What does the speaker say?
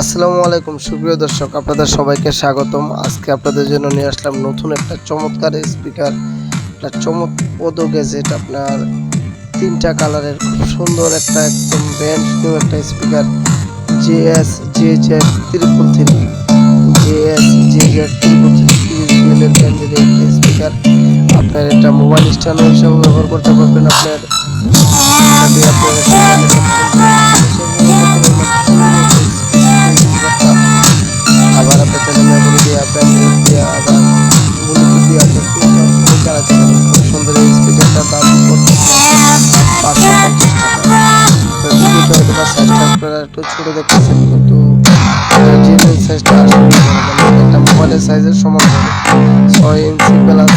আসসালামু আলাইকুম, সুপ্রিয় দর্শক, আপনাদের সবাইকে স্বাগতম। আজকে আপনাদের জন্য নিয়ে আসলাম নতুন একটা চমৎকার স্পিকার একটা চমৎপদ গ্যাজেট আপনার তিনটা কালারের খুব সুন্দর একটা, একদম ব্র্যান্ড নিউ একটা speaker J S J Z triple three JS J Z triple three ব্র্যান্ডের একটা স্পিকার আপনার এটা মোবাইল স্ট্যান্ড হিসাবে ব্যবহার করতে পারবেন আপনার আপনার আপনারা একটু ছোট দেখতেছেন কিন্তু সাইজটা একটা মোবাইলের সাইজের সমান ছয় ইঞ্চি প্লাস